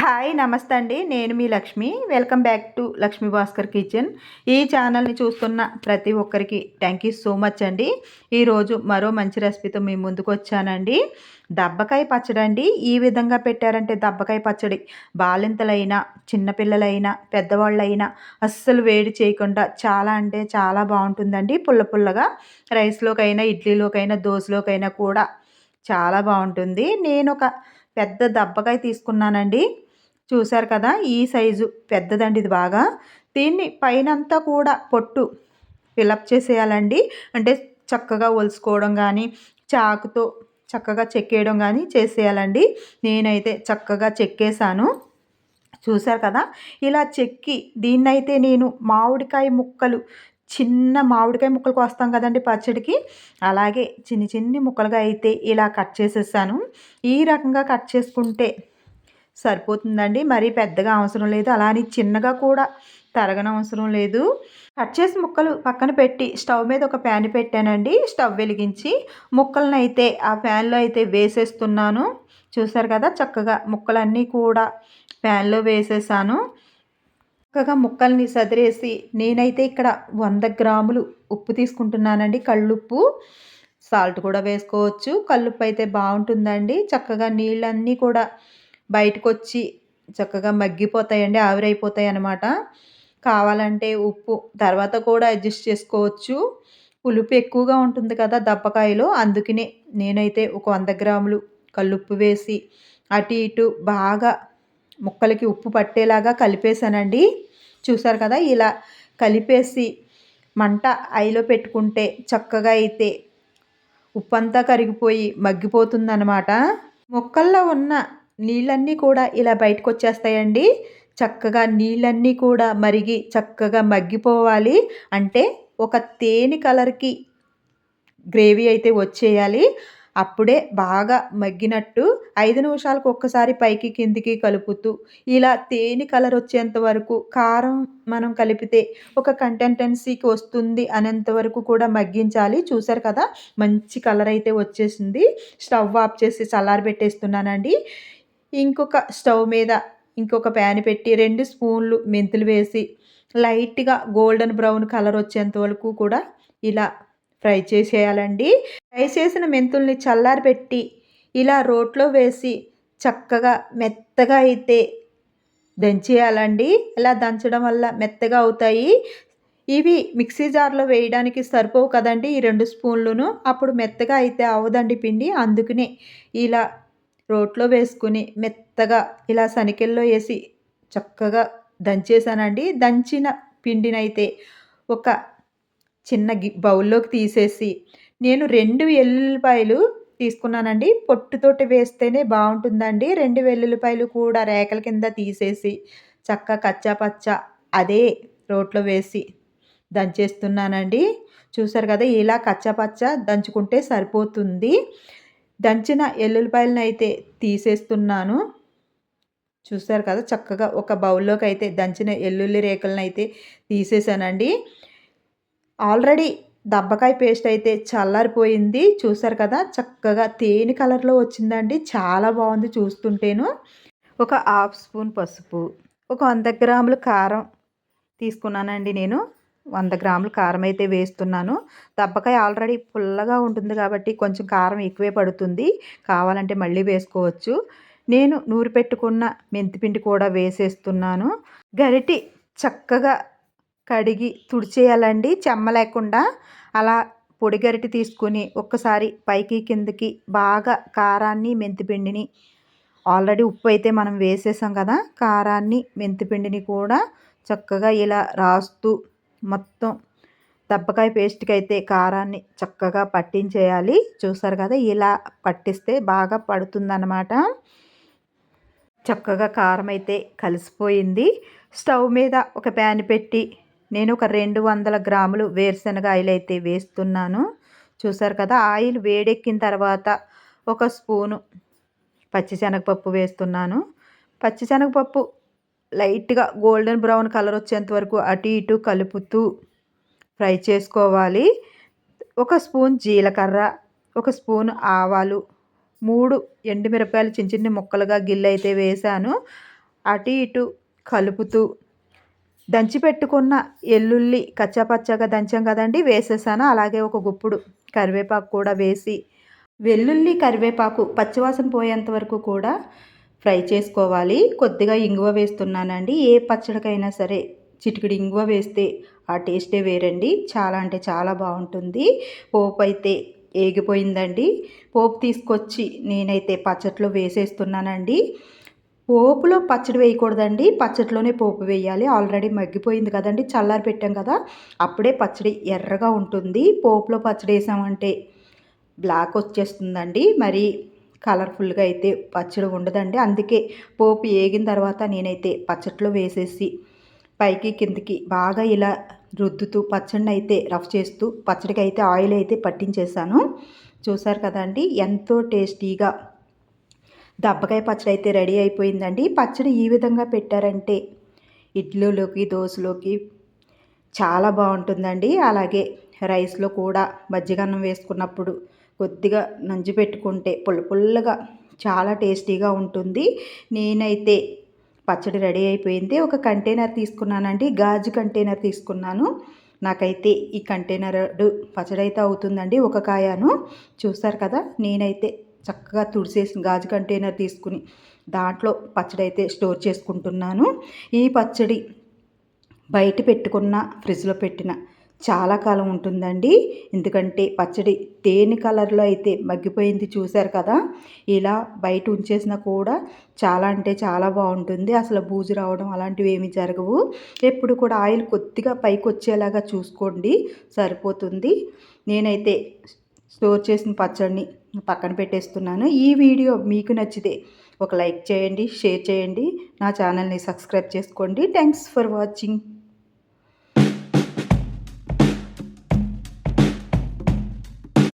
Hi నమస్తే అండి. నేను మీ Lakshmi. Welcome back to Lakshmi Bhaskar kitchen. ఈ ఛానల్ని చూస్తున్న ప్రతి ఒక్కరికి థ్యాంక్ యూ సో మచ్ అండి. ఈరోజు మరో మంచి రెసిపీతో మీ ముందుకు వచ్చానండి. దబ్బకాయ పచ్చడి అండి. ఈ విధంగా పెట్టారంటే దబ్బకాయ పచ్చడి. బాలింతలైనా చిన్నపిల్లలైనా పెద్దవాళ్ళైనా అస్సలు వేడి చేయకుండా చాలా అంటే చాలా బాగుంటుందండి. పుల్ల పుల్లగా రైస్లోకైనా ఇడ్లీలోకైనా దోశలోకైనా కూడా చాలా బాగుంటుంది. నేను ఒక పెద్ద దబ్బకాయ తీసుకున్నానండి. చూశారు కదా ఈ సైజు పెద్దదండి ఇది బాగా. దీన్ని పైనంతా కూడా పొట్టు ఫిలప్ చేసేయాలండి. అంటే చక్కగా ఒలుసుకోవడం కానీ చాకుతో చక్కగా చెక్కేయడం కానీ చేసేయాలండి. నేనైతే చక్కగా చెక్కేశాను. చూశారు కదా ఇలా చెక్కి దీన్నైతే నేను మామిడికాయ ముక్కలు చిన్న మామిడికాయ ముక్కలు కోస్తాం కదండి పచ్చడికి. అలాగే చిన్ని చిన్ని ముక్కలుగా అయితే ఇలా కట్ చేసేసాను. ఈ రకంగా కట్ చేసుకుంటే సరిపోతుందండి. మరీ పెద్దగా అవసరం లేదు. అలానే చిన్నగా కూడా తరగనవసరం లేదు. కట్ చేసి ముక్కలు పక్కన పెట్టి స్టవ్ మీద ఒక ప్యాన్ పెట్టానండి. స్టవ్ వెలిగించి ముక్కలను అయితే ఆ ప్యాన్లో అయితే వేసేస్తున్నాను. చూసారు కదా చక్కగా ముక్కలన్నీ కూడా ప్యాన్లో వేసేసాను. చక్కగా ముక్కల్ని సదిరేసి నేనైతే ఇక్కడ వంద గ్రాములు ఉప్పు తీసుకుంటున్నానండి. కళ్ళుప్పు సాల్ట్ కూడా వేసుకోవచ్చు. కళ్ళుప్పు అయితే బాగుంటుందండి. చక్కగా నీళ్ళన్నీ కూడా బయటకు వచ్చి చక్కగా మగ్గిపోతాయండి ఆవిరైపోతాయి అన్నమాట కావాలంటే ఉప్పు తర్వాత కూడా అడ్జస్ట్ చేసుకోవచ్చు. పులుపు ఎక్కువగా ఉంటుంది కదా దప్పకాయలో అందుకనే నేనైతే ఒక వంద గ్రాములు కల్లుప్పు వేసి అటు ఇటు బాగా ముక్కలకి ఉప్పు పట్టేలాగా కలిపేశానండి. చూసారు కదా ఇలా కలిపేసి మంట ఐలో పెట్టుకుంటే చక్కగా అయితే ఉప్పు అంతా కరిగిపోయి మగ్గిపోతుందన్నమాట. మొక్కల్లో ఉన్న నీళ్ళన్నీ కూడా ఇలా బయటకు వచ్చేస్తాయండి చక్కగా నీళ్ళన్నీ కూడా మరిగి చక్కగా మగ్గిపోవాలి. అంటే ఒక తేనె కలర్కి గ్రేవీ అయితే వచ్చేయాలి. అప్పుడే బాగా మగ్గినట్టు ఐదు నిమిషాలకు ఒక్కసారి పైకి కిందికి కలుపుతూ ఇలా తేనె కలర్ వచ్చేంత వరకు కారం మనం కలిపితే ఒక కంటెంటెన్సీకి వస్తుంది అనేంత వరకు కూడా మగ్గించాలి. చూసారు కదా? మంచి కలర్ అయితే వచ్చేసింది. స్టవ్ ఆఫ్ చేసి చల్లారబెట్టేస్తున్నానండి ఇంకొక స్టవ్ మీద ఇంకొక ప్యాన్ పెట్టి రెండు స్పూన్లు మెంతులు వేసి లైట్గా గోల్డెన్ బ్రౌన్ కలర్ వచ్చేంత వరకు కూడా ఇలా ఫ్రై చేసేయాలండి. ఫ్రై చేసిన మెంతుల్ని చల్లారి పెట్టి ఇలా రోట్లో వేసి చక్కగా మెత్తగా అయితే దంచేయాలండి. ఇలా దంచడం వల్ల మెత్తగా అవుతాయి. ఇవి మిక్సీ జార్లో వేయడానికి సరిపోవు కదండి ఈ రెండు స్పూన్లను. అప్పుడు మెత్తగా అయితే అవ్వదండి పిండి. అందుకనే ఇలా రోట్లో వేసుకుని మెత్తగా ఇలా సనికెల్లో వేసి చక్కగా దంచేసానండి దంచిన పిండినైతే ఒక చిన్న గి బౌల్లోకి తీసేసి నేను రెండు వెల్లుల్లిపాయలు తీసుకున్నానండి. పొట్టుతోటి వేస్తేనే బాగుంటుందండి. రెండు వెల్లుల్లిపాయలు కూడా రేకల కింద తీసేసి చక్క కచ్చా పచ్చ అదే రోట్లో వేసి దంచేస్తున్నానండి. చూసారు కదా ఇలా కచ్చపచ్చ దంచుకుంటే సరిపోతుంది. దంచిన ఎల్లుల్లిపాయలను అయితే తీసేస్తున్నాను. చూస్తారు కదా చక్కగా ఒక బౌల్లోకి అయితే దంచిన ఎల్లుల్లి రేకులను అయితే తీసేసానండి. ఆల్రెడీ దబ్బకాయ పేస్ట్ అయితే చల్లారిపోయింది. చూసారు కదా చక్కగా తేనె కలర్లో వచ్చిందండి. చాలా బాగుంది చూస్తుంటేను. ఒక హాఫ్ స్పూన్ పసుపు ఒక వంద గ్రాములు కారం తీసుకున్నానండి నేను. వంద గ్రాములు కారం అయితే వేస్తున్నాను. దబ్బకాయ ఆల్రెడీ పుల్లగా ఉంటుంది కాబట్టి కొంచెం కారం ఎక్కువే పడుతుంది. కావాలంటే మళ్ళీ వేసుకోవచ్చు. నేను నూరు పెట్టుకున్న మెంతిపిండి కూడా వేసేస్తున్నాను. గరిటి చక్కగా కడిగి తుడిచేయాలండి. చెమ్మ లేకుండా అలా పొడి గరిటి తీసుకుని ఒక్కసారి పైకి కిందకి బాగా కారాన్ని మెంతిపిండిని ఆల్రెడీ ఉప్పు అయితే మనం వేసేసాం కదా కారాన్ని మెంతిపిండిని కూడా చక్కగా ఇలా రాస్తూ మొత్తం దబ్బకాయ పేస్ట్కి అయితే కారాన్ని చక్కగా పట్టించేయాలి. చూసారు కదా ఇలా పట్టిస్తే బాగా పడుతుందన్నమాట. చక్కగా కారం అయితే కలిసిపోయింది. స్టవ్ మీద ఒక ప్యాన్ పెట్టి నేను ఒక రెండు వందల గ్రాములు వేరుశనగ ఆయిల్ అయితే వేస్తున్నాను. చూసారు కదా ఆయిల్ వేడెక్కిన తర్వాత ఒక స్పూను పచ్చిశనగపప్పు వేస్తున్నాను. పచ్చిశనగపప్పు లైట్గా గోల్డెన్ బ్రౌన్ కలర్ వచ్చేంత వరకు అటు ఇటు కలుపుతూ ఫ్రై చేసుకోవాలి. ఒక స్పూన్ జీలకర్ర ఒక స్పూన్ ఆవాలు మూడు ఎండుమిరపకాయలు చిన్న చిన్న ముక్కలుగా గిల్లు అయితే వేసాను. అటు ఇటు కలుపుతూ దంచి పెట్టుకున్న ఎల్లుల్లి కచ్చాపచ్చగా దంచాం కదండి వేసేసాను. అలాగే ఒక గుప్పుడు కరివేపాకు కూడా వేసి వెల్లుల్లి కరివేపాకు పచ్చివాసన పోయేంత వరకు కూడా ఫ్రై చేసుకోవాలి. కొద్దిగా ఇంగువ వేస్తున్నానండి. ఏ పచ్చడికైనా సరే చిటికిడి ఇంగువ వేస్తే ఆ టేస్టే వేరండి. చాలా అంటే చాలా బాగుంటుంది. పోపు అయితే ఏగిపోయిందండి. పోపు తీసుకొచ్చి నేనైతే పచ్చట్లో వేసేస్తున్నానండి. పోపులో పచ్చడి వేయకూడదండి. పచ్చడిలోనే పోపు వేయాలి. ఆల్రెడీ మగ్గిపోయింది కదండి. చల్లారి పెట్టాం కదా. అప్పుడే పచ్చడి ఎర్రగా ఉంటుంది. పోపులో పచ్చడి వేసామంటే బ్లాక్ వచ్చేస్తుందండి. మరి కలర్ఫుల్గా అయితే పచ్చడి ఉండదండి. అందుకే పోపు ఏగిన తర్వాత నేనైతే పచ్చట్లో వేసేసి పైకి కిందకి బాగా ఇలా రుద్దుతూ పచ్చడిని అయితే రఫ్ చేస్తూ పచ్చడికి అయితే ఆయిల్ అయితే పట్టించేసాను. చూసారు కదండి ఎంతో టేస్టీగా దబ్బకాయ పచ్చడి అయితే రెడీ అయిపోయిందండి. పచ్చడి ఈ విధంగా పెట్టారంటే ఇడ్లీలోకి దోశలోకి చాలా బాగుంటుందండి. అలాగే రైస్లో కూడా మజ్జిగన్నం వేసుకున్నప్పుడు కొద్దిగా నంజు పెట్టుకుంటే పుల్ల పుల్లగా చాలా టేస్టీగా ఉంటుంది. నేనైతే పచ్చడి రెడీ అయిపోయింది. ఒక కంటైనర్ తీసుకున్నానండి. గాజు కంటైనర్ తీసుకున్నాను. నాకైతే ఈ కంటైనర్ పచ్చడి అయితే అవుతుందండి. ఒక కాయను. చూస్తారు కదా? నేనైతే చక్కగా తుడిసేసి గాజు కంటైనర్ తీసుకుని దాంట్లో పచ్చడి అయితే స్టోర్ చేసుకుంటున్నాను. ఈ పచ్చడి బయట పెట్టుకున్న ఫ్రిడ్జ్లో పెట్టిన చాలా కాలం ఉంటుందండి. ఎందుకంటే పచ్చడి తేనె కలర్లో అయితే మగ్గిపోయింది చూశారు కదా. ఇలా బయట ఉంచేసినా కూడా చాలా అంటే చాలా బాగుంటుంది. అసలు బూజు రావడం అలాంటివి ఏమి జరగవు. ఎప్పుడు కూడా ఆయిల్ కొద్దిగా పైకి వచ్చేలాగా చూసుకోండి సరిపోతుంది. నేనైతే స్టోర్ చేసిన పచ్చడిని పక్కన పెట్టేస్తున్నాను. ఈ వీడియో మీకు నచ్చితే ఒక లైక్ చేయండి షేర్ చేయండి. నా ఛానల్ని సబ్స్క్రైబ్ చేసుకోండి. Thanks for watching.